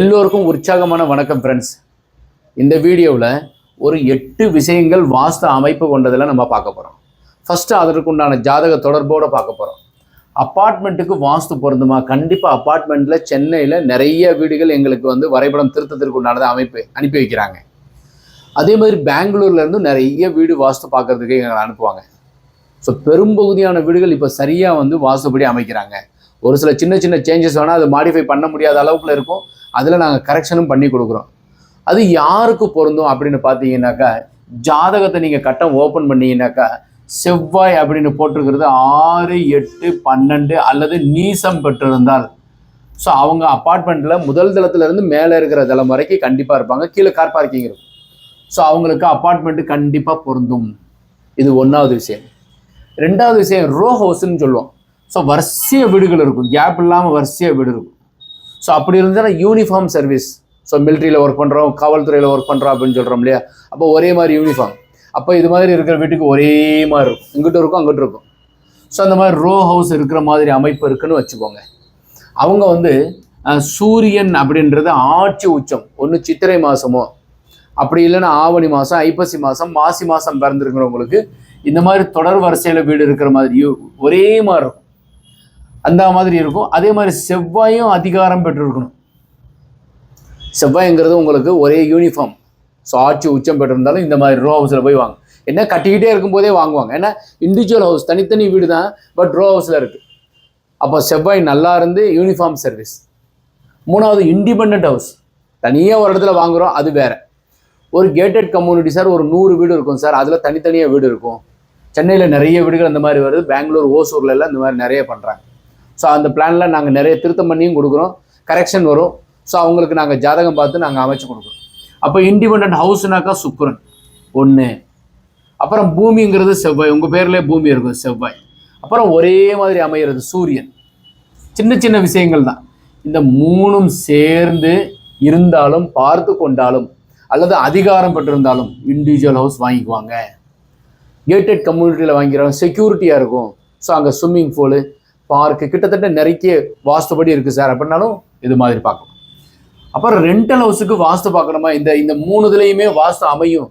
எல்லோருக்கும் உற்சாகமான வணக்கம் ஃப்ரெண்ட்ஸ் இந்த வீடியோவில் ஒரு எட்டு விஷயங்கள் வாஸ்து அமைப்பு கொண்டதில் நம்ம பார்க்க போகிறோம் ஃபஸ்ட்டு அதற்கு உண்டான ஜாதக தொடர்போடு பார்க்க போகிறோம் அப்பார்ட்மெண்ட்டுக்கு வாஸ்து பொருந்துமா? கண்டிப்பாக அப்பார்ட்மெண்ட்டில் சென்னையில் நிறைய வீடுகள் எங்களுக்கு வந்து வரைபடம் திருத்தத்திற்கு உண்டானதை அமைப்பு அனுப்பி வைக்கிறாங்க. அதே மாதிரி பெங்களூர்லேருந்து நிறைய வீடு வாஸ்து பார்க்குறதுக்கு எங்களை அனுப்புவாங்க. ஸோ பெரும்பகுதியான வீடுகள் இப்போ சரியாக வந்து வாஸ்துபடி அமைக்கிறாங்க. ஒரு சில சின்ன சின்ன சேஞ்சஸ் வேணால் அதை மாடிஃபை பண்ண முடியாத அளவுக்குள்ள இருக்கும். அதில் நாங்கள் கரெக்ஷனும் பண்ணி கொடுக்குறோம். அது யாருக்கு பொருந்தும் அப்படின்னு பார்த்தீங்கன்னாக்கா ஜாதகத்தை நீங்கள் கட்டம் ஓப்பன் பண்ணீங்கன்னாக்கா செவ்வாய் அப்படின்னு போட்டிருக்கிறது ஆறு எட்டு பன்னெண்டு அல்லது நீசம் பெற்றிருந்தால். ஸோ அவங்க அப்பார்ட்மெண்ட்டில் முதல் தளத்துலேருந்து மேலே இருக்கிற தளம் வரைக்கும் கண்டிப்பாக இருப்பாங்க. கீழே கார் பார்க்கிங் இருக்கும். ஸோ அவங்களுக்கு அப்பார்ட்மெண்ட்டு கண்டிப்பாக பொருந்தும். இது ஒன்றாவது விஷயம். ரெண்டாவது விஷயம் ரோ ஹவுஸ்ன்னு சொல்லுவோம். ஸோ வரிசைய வீடுகள் இருக்கும். கேப் இல்லாமல் வரிசைய வீடு இருக்கும். ஸோ அப்படி இருந்துச்சுன்னா யூனிஃபார்ம் சர்வீஸ் ஸோ மிலிட்ரியில் ஒர்க் பண்ணுறோம் காவல்துறையில் ஒர்க் பண்ணுறோம் அப்படின்னு சொல்கிறோம் இல்லையா? அப்போ ஒரே மாதிரி யூனிஃபார்ம் அப்போ இது மாதிரி இருக்கிற வீட்டுக்கு ஒரே மாதிரி இருக்கும். இங்கிட்ட இருக்கும் அங்கிட்ட இருக்கும். ஸோ அந்த மாதிரி ரோ ஹவுஸ் இருக்கிற மாதிரி அமைப்பு இருக்குன்னு வச்சுக்கோங்க. அவங்க வந்து சூரியன் அப்படின்றது ஆட்சி உச்சம். ஒன்று சித்திரை மாதமோ அப்படி இல்லைன்னா ஆவணி மாதம் ஐப்பசி மாதம் மாசி மாதம் பிறந்திருக்கிறவங்களுக்கு இந்த மாதிரி தொடர் வரிசையில் வீடு இருக்கிற மாதிரி ஒரே மாதிரி இருக்கும். அந்த மாதிரி இருக்கும். அதே மாதிரி செவ்வாயும் அதிகாரம் பெற்றிருக்கணும். செவ்வாய்ங்கிறது உங்களுக்கு ஒரே யூனிஃபார்ம் ஸோ ஆட்சி உச்சம் பெற்றிருந்தாலும் இந்த மாதிரி ரோ ஹவுஸில் போய் வாங்க என்ன? கட்டிக்கிட்டே இருக்கும்போதே வாங்குவாங்க. ஏன்னா இண்டிவிஜுவல் ஹவுஸ் தனித்தனி வீடு தான் பட் ரோ ஹவுஸில் இருக்குது அப்போ செவ்வாய் நல்லா இருந்து யூனிஃபார்ம் சர்வீஸ் மூணாவது இண்டிபெண்ட் ஹவுஸ் தனியாக ஒரு இடத்துல வாங்குறோம் அது வேறு. ஒரு கேட்டட் கம்யூனிட்டி சார் ஒரு நூறு வீடு இருக்கும் சார் அதில் தனித்தனியாக வீடு இருக்கும். சென்னையில் நிறைய வீடுகள் அந்த மாதிரி வருது. பெங்களூர் ஓசூரில் எல்லாம் இந்த மாதிரி நிறைய பண்ணுறாங்க ஸோ அந்த பிளானில் நாங்கள் நிறைய திருத்தம் பண்ணியும் கொடுக்குறோம். கரெக்ஷன் வரும். ஸோ அவங்களுக்கு நாங்கள் ஜாதகம் பார்த்து நாங்கள் அமைச்சு கொடுக்குறோம். அப்போ இண்டிபெண்ட் ஹவுஸ்னாக்கா சுக்கரன். ஒன்று அப்புறம் பூமிங்கிறது செவ்வாய். உங்கள் பேர்லேயே பூமி இருக்கும். செவ்வாய். அப்புறம் ஒரே மாதிரி அமைகிறது சூரியன். சின்ன சின்ன விஷயங்கள் தான். இந்த மூணும் சேர்ந்து இருந்தாலும் பார்த்து கொண்டாலும் அல்லது அதிகாரம் பெற்றிருந்தாலும் இண்டிவிஜுவல் ஹவுஸ் வாங்கிக்குவாங்க. கேட்டட் கம்யூனிட்டியில் வாங்கிக்கிறாங்க. செக்யூரிட்டியாக இருக்கும். ஸோ அங்கே ஸ்விம்மிங் பூலு பார்க்கு கிட்டத்தட்ட நிறைய வாஸ்துபடி இருக்குது சார். அப்படின்னாலும் இது மாதிரி பார்க்கணும். அப்புறம் ரெண்டல் ஹவுஸுக்கு வாஸ்து பார்க்கணுமா? இந்த இந்த மூணு இதுலேயுமே வாஸ்து அமையும்.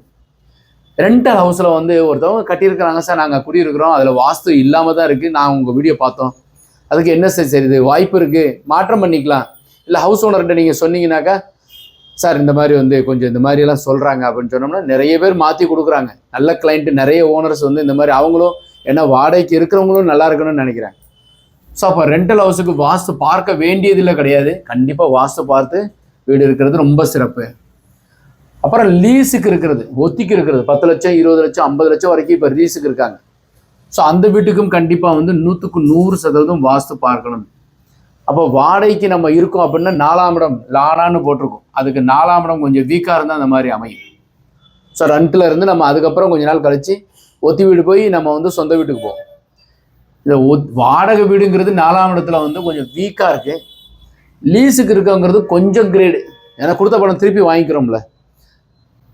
ரெண்டல் ஹவுஸில் வந்து ஒருத்தவங்க கட்டியிருக்கிறாங்க சார். நாங்கள் குடியிருக்கிறோம். அதில் வாஸ்து இல்லாமல் தான் இருக்குது நான் உங்கள் வீடியோ பார்த்தோம். அதுக்கு என்ன சார் சரி இது? வாய்ப்பு இருக்குது மாற்றம் பண்ணிக்கலாம். இல்லை ஹவுஸ் ஓனர்கிட்ட நீங்கள் சொன்னீங்கன்னாக்கா சார் இந்த மாதிரி வந்து கொஞ்சம் இந்த மாதிரியெல்லாம் சொல்கிறாங்க அப்படின்னு சொன்னோம்னா நிறைய பேர் மாற்றி கொடுக்குறாங்க. நல்ல கிளைண்ட்டு நிறைய ஓனர்ஸ் வந்து இந்த மாதிரி அவங்களும் ஏன்னா வாடகைக்கு இருக்கிறவங்களும் நல்லா இருக்கணும்னு நினைக்கிறாங்க ஸோ அப்போ ரெண்டல் ஹவுஸுக்கு வாஸ்து பார்க்க வேண்டியதில்லை கிடையாது. கண்டிப்பாக வாஸ்து பார்த்து வீடு இருக்கிறது ரொம்ப சிறப்பு. அப்புறம் லீஸுக்கு இருக்கிறது ஒத்திக்கு இருக்கிறது. பத்து லட்சம் இருபது லட்சம் ஐம்பது லட்சம் வரைக்கும் இப்போ லீஸுக்கு இருக்காங்க. ஸோ அந்த வீட்டுக்கும் கண்டிப்பாக வந்து நூற்றுக்கு நூறு சதவீதம் வாஸ்து பார்க்கணும். அப்போ வாடகைக்கு நம்ம இருக்கோம் அப்படின்னா நாலாம் இடம் லானான்னு போட்டிருக்கோம். அதுக்கு நாலாம் இடம் கொஞ்சம் வீக்காக இருந்தால் அந்த மாதிரி அமையும். ஸோ ரெண்ட்டில் இருந்து நம்ம அதுக்கப்புறம் கொஞ்ச நாள் கழித்து ஒத்தி வீடு போய் நம்ம வந்து சொந்த வீட்டுக்கு போவோம். இந்த ஒத்- வாடகை வீடுங்கிறது நாலாம் இடத்துல வந்து கொஞ்சம் வீக்காக இருக்கு. லீஸுக்கு இருக்கங்கிறது கொஞ்சம் கிரேடு ஏன்னா கொடுத்த பணம் திருப்பி வாங்கிக்கிறோம்ல.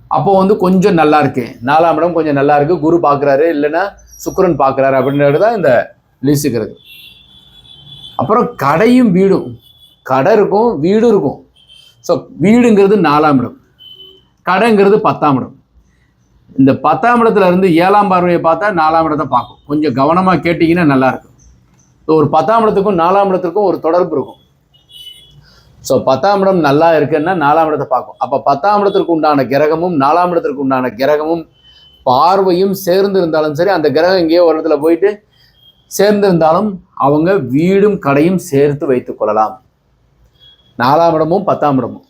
அப்போ வந்து கொஞ்சம் நல்லா இருக்கு. நாலாம் இடம் கொஞ்சம் நல்லா இருக்கு. குரு பார்க்குறாரு இல்லைன்னா சுக்கரன் பார்க்குறாரு அப்படின்றது தான் இந்த லீஸுக்கு இருக்கு. அப்புறம் கடையும் வீடும். கடை இருக்கும் வீடும் இருக்கும். ஸோ வீடுங்கிறது நாலாம் இடம். கடைங்கிறது பத்தாம் இடம். இந்த பத்தாம் இடத்துல இருந்து ஏழாம் பார்வையை பார்த்தா நாலாம் இடத்தை பார்க்கும். கொஞ்சம் கவனமாக கேட்டிங்கன்னா நல்லாயிருக்கும் ஸோ ஒரு பத்தாம் இடத்துக்கும் நாலாம் இடத்துக்கும் ஒரு தொடர்பு இருக்கும். ஸோ பத்தாம் இடம் நல்லா இருக்குன்னா நாலாம் இடத்தை பார்க்கும். அப்போ பத்தாம் இடத்திற்கு உண்டான கிரகமும் நாலாம் இடத்திற்கு உண்டான கிரகமும் பார்வையும் சேர்ந்து இருந்தாலும் சரி அந்த கிரகம் எங்கேயோ ஒரு இடத்துல போயிட்டு சேர்ந்திருந்தாலும் அவங்க வீடும் கடையும் சேர்த்து வைத்துக் கொள்ளலாம். நாலாம் இடமும் பத்தாம் இடமும்.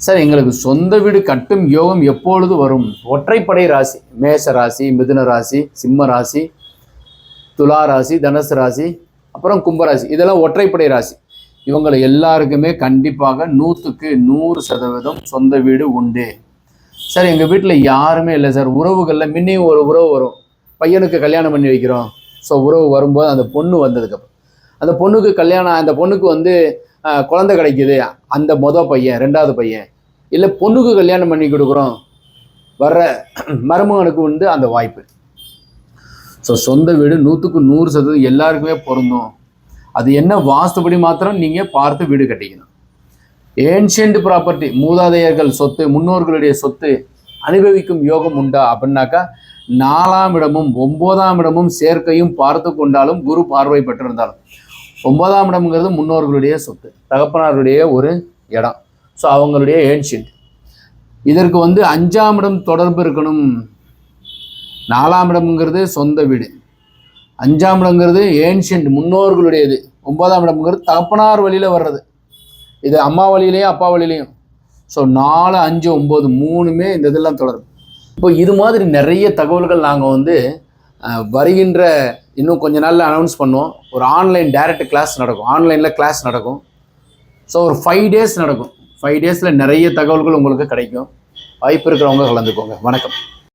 சார் எங்களுக்கு சொந்த வீடு கட்டும் யோகம் எப்பொழுது வரும்? ஒற்றைப்படை ராசி மேஷ ராசி மிதுன ராசி சிம்ம ராசி துலா ராசி தனுசு ராசி அப்புறம் கும்பராசி இதெல்லாம் ஒற்றைப்படை ராசி. இவங்களை எல்லாருக்குமே கண்டிப்பாக நூற்றுக்கு நூறு சதவீதம் சொந்த வீடு உண்டு. சார் எங்கள் வீட்டில் யாருமே இல்லை சார். உறவுகளில் முன்னையும் ஒரு உறவு வரும். பையனுக்கு கல்யாணம் பண்ணி வைக்கிறோம். ஸோ உறவு வரும்போது அந்த பொண்ணு வந்ததுக்கப்புறம். அந்த பொண்ணுக்கு கல்யாணம் அந்த பொண்ணுக்கு வந்து குழந்தை கிடைக்குது. அந்த மொதல் பையன் ரெண்டாவது பையன். இல்லை பொண்ணுக்கு கல்யாணம் பண்ணி கொடுக்குறோம். வர்ற மருமகனுக்கு உண்டு அந்த வாய்ப்பு. ஸோ சொந்த வீடு நூற்றுக்கு நூறு சதவீதம் எல்லாருக்குமே பொருந்தும். அது என்ன வாஸ்துபடி மாத்திரம் நீங்கள் பார்த்து வீடு கட்டிக்கணும். ஏன்ஷியன்ட் ப்ராப்பர்ட்டி மூதாதையர்கள் சொத்து முன்னோர்களுடைய சொத்து அனுபவிக்கும் யோகம் உண்டா? அப்படின்னாக்கா நாலாம் இடமும் ஒன்பதாம் இடமும் சேர்க்கையும் பார்த்து கொண்டாலும் குரு பார்வை பெற்றிருந்தாலும். ஒன்பதாம் இடம்ங்கிறது முன்னோர்களுடைய சொத்து தகப்பனாருடைய ஒரு இடம். ஸோ அவங்களுடைய ஏன்ஷியன்ட் இதற்கு வந்து அஞ்சாம் இடம் தொடர்பு இருக்கணும். நாலாம் இடம்ங்கிறது சொந்த வீடு. அஞ்சாம் இடம்ங்கிறது ஏன்ஷியன்ட் முன்னோர்களுடையது. ஒன்பதாம் இடம்ங்கிறது தகப்பனார் வழியில் வர்றது. இது அம்மா வழியிலையும் அப்பா வழியிலையும். ஸோ நாலு அஞ்சு ஒம்பது மூணுமே இந்த இதெல்லாம் தொடரும் இப்போ இது மாதிரி நிறைய தகவல்கள் நாங்கள் வந்து வருகின்ற இன்னும் கொஞ்ச நாளில் அனௌன்ஸ் பண்ணுவோம். ஒரு ஆன்லைன் டைரக்ட் கிளாஸ் நடக்கும். ஆன்லைனில் கிளாஸ் நடக்கும். ஸோ ஒரு ஃபைவ் டேஸ் நடக்கும். ஃபைவ் டேஸில் நிறைய தகவல்கள் உங்களுக்கு கிடைக்கும். வாய்ப்பு இருக்கிறவங்க கலந்துக்கோங்க. வணக்கம்.